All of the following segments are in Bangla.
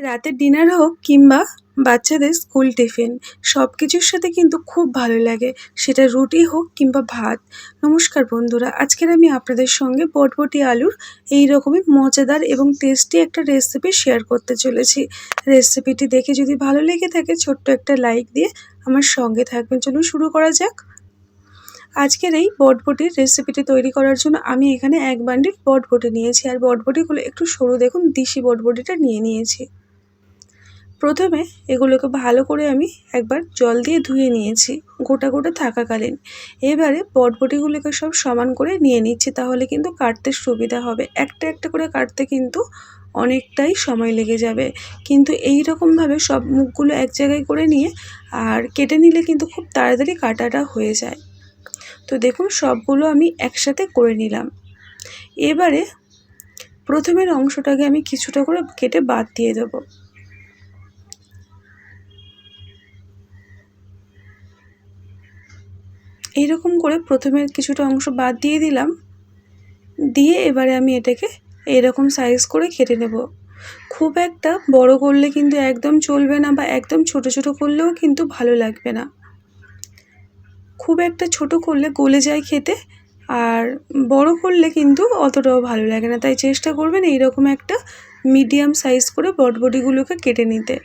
রাতের ডিনার হোক কিংবা বাচ্চাদের স্কুল টিফিন সব কিছুর সাথে কিন্তু খুব ভালো লাগে। সেটা রুটি হোক কিংবা ভাত। নমস্কার বন্ধুরা, আজকের আমি আপনাদের সঙ্গে বটবটি আলুর এই রকমই মজাদার এবং টেস্টি একটা রেসিপি শেয়ার করতে চলেছি। রেসিপিটি দেখে যদি ভালো লেগে থাকে, ছোট্ট একটা লাইক দিয়ে আমার সঙ্গে থাকবেন। চলুন শুরু করা যাক। আজকের এই বটবটির রেসিপিটি তৈরি করার জন্য আমি এখানে এক বান্ডিল বটবটি নিয়েছি। আর বটবটিগুলো একটু সরু দেখুন, দিশি বটবটিটা নিয়ে নিয়েছি। প্রথমে এগুলোকে ভালো করে আমি একবার জল দিয়ে ধুয়ে নিয়েছি, গোটা গোটা থাকাকালীন। এবারে বটবটিগুলোকে সব সমান করে নিয়ে নিচ্ছি, তাহলে কিন্তু কাটতে সুবিধা হবে। একটা একটা করে কাটতে কিন্তু অনেকটাই সময় লেগে যাবে। কিন্তু এই রকমভাবে সব মুখগুলো এক জায়গায় করে নিয়ে আর কেটে নিলে কিন্তু খুব তাড়াতাড়ি কাটাটা হয়ে যায়। তো দেখুন, সবগুলো আমি একসাথে করে নিলাম। এবারে প্রথমের অংশটাকে আমি কিছুটা করে কেটে বাদ দিয়ে দেবো। এইরকম করে প্রথমের কিছুটা অংশ বাদ দিয়ে দিলাম। দিয়ে এবারে আমি এটাকে এরকম সাইজ করে কেটে নেব। খুব একটা বড় করলে কিন্তু একদম চলবে না বা একদম ছোট ছোট করলেও কিন্তু ভালো লাগবে না। খুব একটা ছোট করলে গলে যায় খেতে আর বড় করলে কিন্তু অতটাও ভালো লাগে না। তাই চেষ্টা করবেন এইরকম একটা মিডিয়াম সাইজ করে বটবটিগুলোকে কেটে নিতে।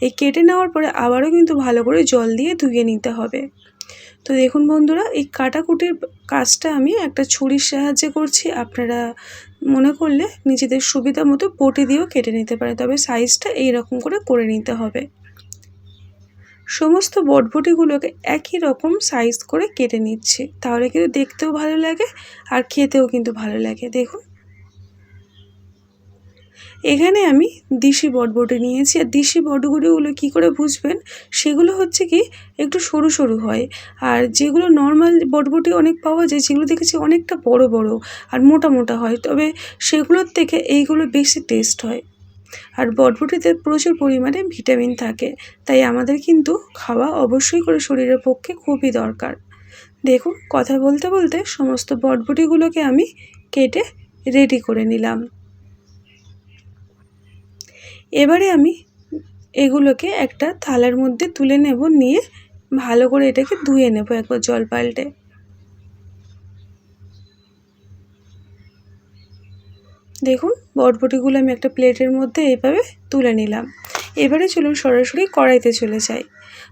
এই কেটে নেওয়ার পরে আবারও কিন্তু ভালো করে জল দিয়ে ধুয়ে নিতে হবে। তো দেখুন বন্ধুরা, এই কাটাকুটির কাজটা আমি একটা ছুরির সাহায্যে করছি। আপনারা মনে করলে নিজেদের সুবিধা মতো পটি দিয়েও কেটে নিতে পারে তবে সাইজটা এই রকম করে করে নিতে হবে। সমস্ত বটবটিগুলোকে একই রকম সাইজ করে কেটে নিচ্ছি, তাহলে কিন্তু দেখতেও ভালো লাগে আর খেতেও কিন্তু ভালো লাগে। দেখুন এখানে আমি দিশি বটবটি নিয়েছি। আর দিশি বটবটিগুলো কী করে বুঝবেন সেগুলো হচ্ছে কি, একটু সরু সরু হয়। আর যেগুলো নর্মাল বটবটি অনেক পাওয়া যায় যেগুলো দেখেছি অনেকটা বড় বড় আর মোটা মোটা হয়। তবে সেগুলোর থেকে এইগুলো বেশি টেস্ট হয়। আর বটবটিতে প্রচুর পরিমাণে ভিটামিন থাকে। তাই আমাদের কিন্তু খাওয়া অবশ্যই করে শরীরের পক্ষে খুবই দরকার। দেখুন, কথা বলতে বলতে সমস্ত বটবটিগুলোকে আমি কেটে রেডি করে নিলাম। এবারে আমি এগুলোকে একটা থালার মধ্যে তুলে নেব, নিয়ে ভালো করে এটাকে ধুয়ে নেব একবার জল পাল্টে। দেখুন বটবটিগুলো আমি একটা প্লেটের মধ্যে এইভাবে তুলে নিলাম। এবারে চলুন সরাসরি কড়াইতে চলে যাই।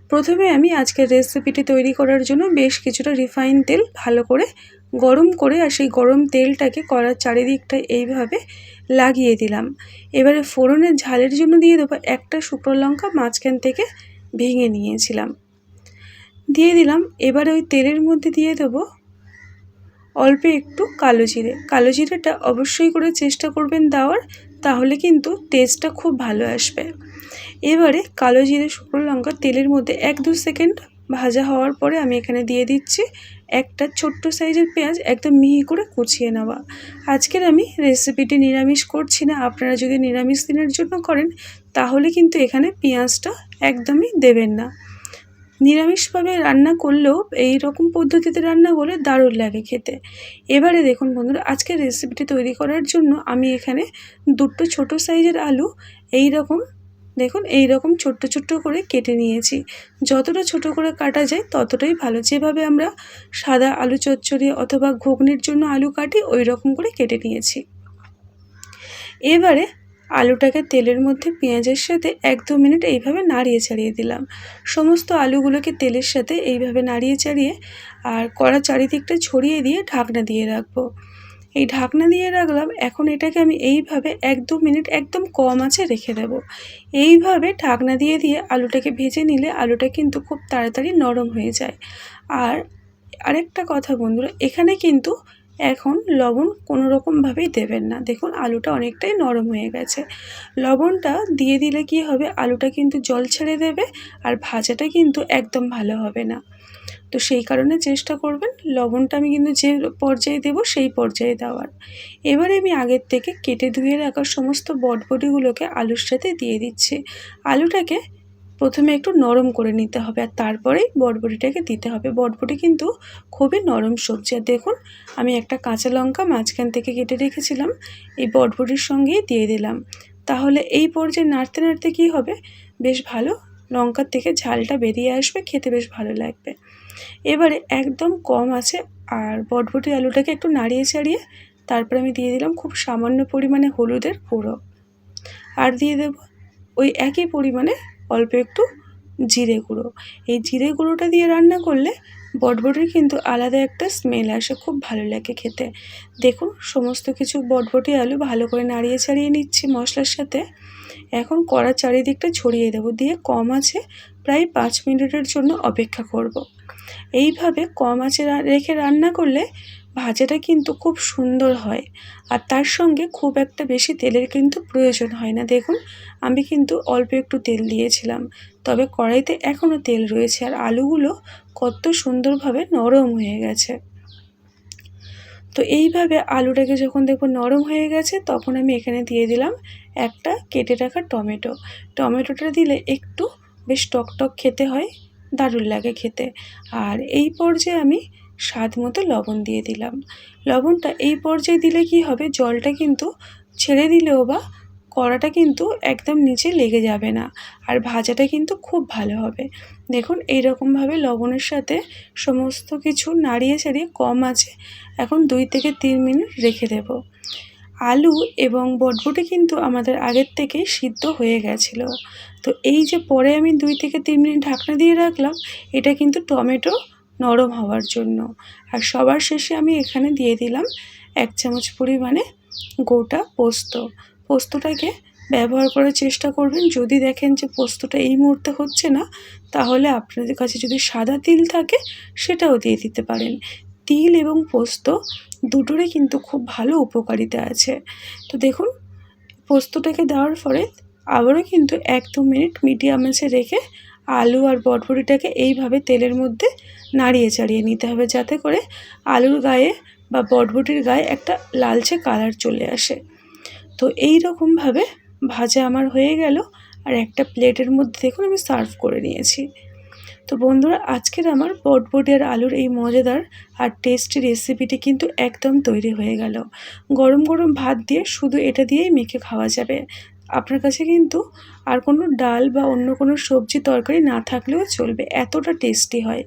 প্রথমে আমি আজকের রেসিপিটি তৈরি করার জন্য বেশ কিছুটা রিফাইন তেল ভালো করে গরম করে আর সেই গরম তেলটাকে কড়ার চারিদিকটা এইভাবে লাগিয়ে দিলাম। এবারে ফোড়নের ঝালের জন্য দিয়ে দেবো একটা শুকনো লঙ্কা, মাঝখান থেকে ভেঙে নিয়েছিলাম। দিয়ে দিলাম, এবারে ওই তেলের মধ্যে দিয়ে দেবো অল্প একটু কালো জিরে। কালো জিরেটা অবশ্যই করে চেষ্টা করবেন দেওয়ার, তাহলে কিন্তু টেস্টটা খুব ভালো আসবে। এবারে কালো জিরে, শুকনো লঙ্কা তেলের মধ্যে এক দু সেকেন্ড ভাজা হওয়ার পরে আমি এখানে দিয়ে দিচ্ছি একটা ছোট্ট সাইজের পেঁয়াজ একদম মিহি করে কুচিয়ে নেওয়া। আজকের আমি রেসিপিটি নিরামিষ করছি না, আপনারা যদি নিরামিষ দিনের জন্য করেন, তাহলে কিন্তু এখানে পেঁয়াজটা একদমই দেবেন না। নিরামিষভাবে রান্না করলেও এই রকম পদ্ধতিতে রান্না করলে দারুণ লাগে খেতে। এবারে দেখুন বন্ধুরা, আজকের রেসিপিটি তৈরি করার জন্য আমি এখানে দুটো ছোট সাইজের আলু এই রকম দেখুন এই রকম ছোট্ট ছোট্ট করে কেটে নিয়েছি। যতটা ছোট করে কাটা যায় ততটাই ভালো। যেভাবে আমরা সাদা আলু চচ্চড়ি অথবা ঘুগনির জন্য আলু কাটি ওই রকম করে কেটে নিয়েছি। এবারে আলুটাকে তেলের মধ্যে পেঁয়াজের সাথে এক দু মিনিট এইভাবে নাড়িয়ে ছাড়িয়ে দিলাম। সমস্ত আলুগুলোকে তেলের সাথে এইভাবে নাড়িয়ে চাড়িয়ে আর কড়া চারিদিকটা ছড়িয়ে দিয়ে ঢাকনা দিয়ে রাখব। এই ঢাকনা দিয়ে রাখলাম, এখন এটাকে আমি এইভাবে এক দু মিনিট একদম কম আছে রেখে দেব। এইভাবে ঢাকনা দিয়ে দিয়ে আলুটাকে ভেজে নিলে আলুটা কিন্তু খুব তাড়াতাড়ি নরম হয়ে যায়। আর আরেকটা কথা বন্ধুরা, এখানে কিন্তু এখন লবণ কোনো রকমভাবেই দেবেন না। দেখুন, আলুটা অনেকটাই নরম হয়ে গেছে। লবণটা দিয়ে দিলে কি হবে? আলুটা কিন্তু জল ছেড়ে দেবে আর ভাজাটা কিন্তু একদম ভালো হবে না। তো সেই কারণে চেষ্টা করবেন, লবণটা আমি কিন্তু যে পর্যায়ে দেব সেই পর্যায়ে দেওয়ার। এবারে আমি আগের থেকে কেটে ধুয়ে রাখার সমস্ত বটবটিগুলোকে আলুর সাথে দিয়ে দিচ্ছি। আলুটাকে প্রথমে একটু নরম করে নিতে হবে আর তারপরেই বটবটিটাকে দিতে হবে। বটবটি কিন্তু খুবই নরম সবজি। আর দেখুন, আমি একটা কাঁচা লঙ্কা মাঝখান থেকে কেটে রেখেছিলাম, এই বটবটির সঙ্গেই দিয়ে দিলাম। তাহলে এই পর্যায়ে নাড়তে নাড়তে কী হবে? বেশ ভালো লঙ্কার থেকে ঝালটা বেরিয়ে আসবে, খেতে বেশ ভালো লাগবে। এবারে একদম কম আছে আর বটবটি আলুটাকে একটু নাড়িয়ে ছাড়িয়ে তারপরে আমি দিয়ে দিলাম খুব সামান্য পরিমাণে হলুদের গুঁড়ো। আর দিয়ে দেব ওই একই পরিমাণে অল্প একটু জিরে গুঁড়ো। এই জিরে গুঁড়োটা দিয়ে রান্না করলে বটবটির কিন্তু আলাদা একটা স্মেল আসে, খুব ভালো লাগে খেতে। দেখুন, সমস্ত কিছু বটবটি আলু ভালো করে নাড়িয়ে ছাড়িয়ে নিচ্ছি মশলার সাথে। এখন কড়া চারিদিকটা ছড়িয়ে দেবো, দিয়ে কম আছে প্রায় পাঁচ মিনিটের জন্য অপেক্ষা করব। এইভাবে কম আছে রেখে রান্না করলে ভাজাটা কিন্তু খুব সুন্দর হয়। আর তার সঙ্গে খুব একটা বেশি তেলের কিন্তু প্রয়োজন হয় না। দেখুন, আমি কিন্তু অল্প একটু তেল দিয়েছিলাম। তবে কড়াইতে এখনও তেল রয়েছে আর আলুগুলো কত সুন্দরভাবে নরম হয়ে গেছে। তো এইভাবে আলুটাকে যখন দেখব নরম হয়ে গেছে, তখন আমি এখানে দিয়ে দিলাম একটা কেটে রাখা টমেটো। টমেটোটা দিলে একটু বেশ টক টক খেতে হয়, দারুণ লাগে খেতে। আর এই পর্যায়ে আমি স্বাদ মতো লবণ দিয়ে দিলাম। লবণটা এই পর্যায়ে দিলে কি হবে? জলটা কিন্তু ছেড়ে দিলেও বা কড়াটা কিন্তু একদম নিচে লেগে যাবে না আর ভাজাটা কিন্তু খুব ভালো হবে। দেখুন এই এইরকমভাবে লবণের সাথে সমস্ত কিছু নাড়িয়ে ছাড়িয়ে কম আছে। এখন দুই থেকে তিন মিনিট রেখে দেব। আলু এবং বটবটি কিন্তু আমাদের আগের থেকেই সিদ্ধ হয়ে গেছিল। তো এই যে পরে আমি দুই থেকে তিন মিনিট ঢাকনা দিয়ে রাখলাম, এটা কিন্তু টমেটো নরম হওয়ার জন্য। আর সবার শেষে আমি এখানে দিয়ে দিলাম এক চামচ পরিমাণে গোটা পোস্ত। পোস্তটাকে ব্যবহার করার চেষ্টা করবেন। যদি দেখেন যে পোস্তটা এই মুহূর্তে হচ্ছে না, তাহলে আপনাদের কাছে যদি সাদা তিল থাকে, সেটাও দিয়ে দিতে পারেন। তিল এবং পোস্ত দুটোরই কিন্তু খুব ভালো উপকারিতা আছে। তো দেখুন, পোস্তটাকে দেওয়ার পরে আবারও কিন্তু এক দু মিনিট মিডিয়াম আঁচে রেখে আলু আর বটবড়িটাকে এইভাবে তেলের মধ্যে নাড়িয়ে চাড়িয়ে নিতে হবে যাতে করে আলুর গায়ে বা বটবটির গায়ে একটা লালচে কালার চলে আসে। তো এই রকমভাবে ভাজা আমার হয়ে গেল আর একটা প্লেটের মধ্যে দেখুন আমি সার্ভ করে নিয়েছি। তো বন্ধুরা, আজকের আমার বটবটি আর আলুর এই মজাদার আর টেস্টি রেসিপিটি কিন্তু একদম তৈরি হয়ে গেল। গরম গরম ভাত দিয়ে শুধু এটা দিয়েই মেখে খাওয়া যাবে। আপনার কাছে কিন্তু আর কোনো ডাল বা অন্য কোনো সবজি তরকারি না থাকলেও চলবে, এতটা টেস্টি হয়।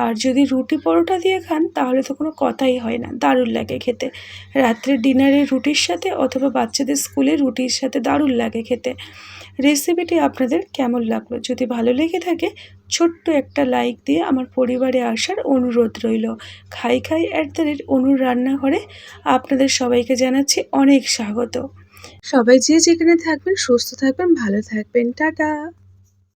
আর যদি রুটি পরোটা দিয়ে খান, তাহলে তো কোনো কথাই হয় না, দারুণ লাগে খেতে। রাত্রে ডিনারে রুটির সাথে অথবা বাচ্চাদের স্কুলে রুটির সাথে দারুণ লাগে খেতে। রেসিপিটি আপনাদের কেমন লাগল? যদি ভালো লেগে থাকে, ছোট্ট একটা লাইক দিয়ে আমার পরিবারে আসার অনুরোধ রইল। খাই খাই অ্যাট দ্য রেট অনুর রান্নাঘরে আপনাদের সবাইকে জানাচ্ছি অনেক স্বাগত। সবাই যে যেখানে থাকবেন সুস্থ থাকবেন ভালো থাকবেন। টাটা!